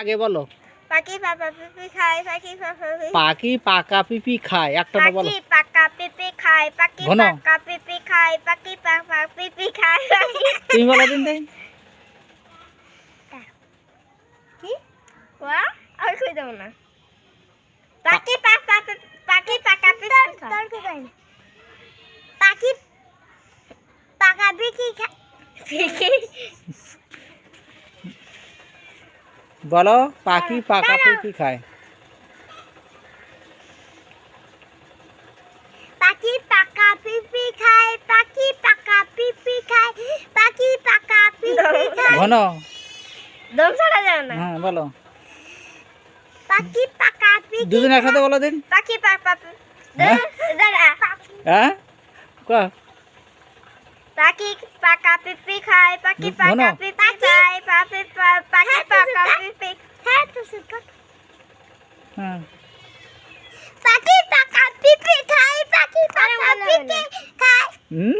আগে বলো। পাখি পাপা পিপি খায় পাখি পিপি পাখি পাকা পিপি খায় একটা না বলো। পাখি পাকা পিপি খায় পাখি পাকা পিপি খায় পাখি পাকা পিপি খায়। তুমি বলো দিন তাই কি? ওয়া আর কই দাও না। পাখি পাকা পাখি পাকা পিপি খায়। তোর কি কই পাখি পাকা পিপি খায় পিপি বলো পাখি পাকা পিপি খায়? পাখি পাকা পিপি খায় পাখি পাকা পিপি খায় পাখি পাকা পিপি খায়। ঘন দম ছাড়া যাবে না। হ্যাঁ বলো। পাখি পাকা পিপি দুজন একসাথে বলো দিন। পাখি পাকা হ্যাঁ? দাঁড়া। হ্যাঁ? কয়া পাখি পাকা পিপি খায় পাখি। পাকা পিপি খায় পাখি পা- পাখি পাকা পিপি হ্যাঁ তো সুকা হ্যাঁ। পাখি পাকা পিপি খায় পাখি পাকা পিপি খায়। হুম?